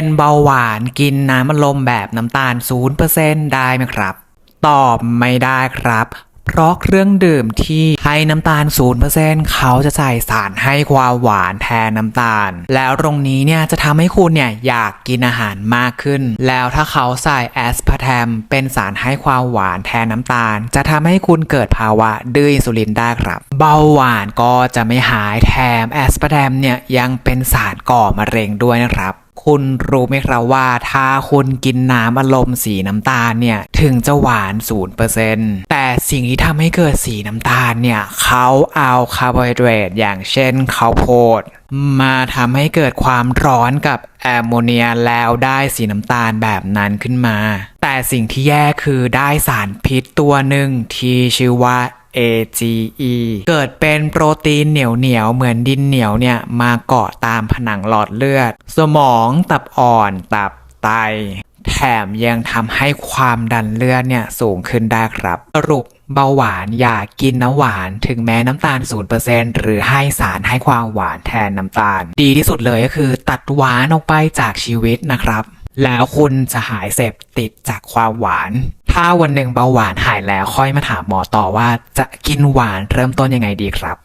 เป็นเบาหวานกินน้ำอัดลมแบบน้ำตาล 0%ได้ไหมครับ ตอบไม่ได้ครับ เพราะเครื่องดื่มที่ให้น้ำตาล 0%เขาจะใส่สารให้ความหวานแทนน้ำตาล แล้วตรงนี้เนี่ยจะทำให้คุณเนี่ยอยากกินอาหารมากขึ้น แล้วถ้าเขาใส่แอสพาร์แทมเป็นสารให้ความหวานแทนน้ำตาล จะทำให้คุณเกิดภาวะดื้ออินซูลินได้ครับ เบาหวานก็จะไม่หายแถมแอสพาร์แทมเนี่ยยังเป็นสารก่อมะเร็งด้วยนะครับ คุณรู้ไหมครับว่าถ้าคุณกินน้ำอารมณ์สีน้ำตาลเนี่ย ถึงจะหวาน 0%แต่สิ่งที่ทำให้เกิดสีน้ำตาลเนี่ย เขาเอาคาร์โบไฮเดรตอย่างเช่นข้าวโพดมาทำให้เกิดความร้อนกับแอมโมเนียแล้วได้สีน้ำตาลแบบนั้นขึ้นมา แต่สิ่งที่แย่คือได้สารพิษตัวหนึ่งที่ชื่อว่า AGE เกิดเป็นโปรตีนเหนียวเหนียวเหมือนดินเหนียวเนี่ยมาเกาะตามผนังหลอดเลือด สมองตับอ่อนตับไต แถมยังทำให้ความดันเลือดเนี่ยสูงขึ้นได้ครับ สรุปเบาหวานอย่ากินน้ำหวานถึงแม้น้ำตาล 0%หรือให้สารให้ความหวานแทนน้ำตาล ดีที่สุดเลยก็คือตัดหวานออกไปจากชีวิตนะครับ แล้วคุณจะหายเสพติดจากความหวาน ถ้าวันหนึ่งเบาหวานหายแล้วค่อยมาถามหมอต่อว่าจะกินหวานเริ่มต้นยังไงดีครับ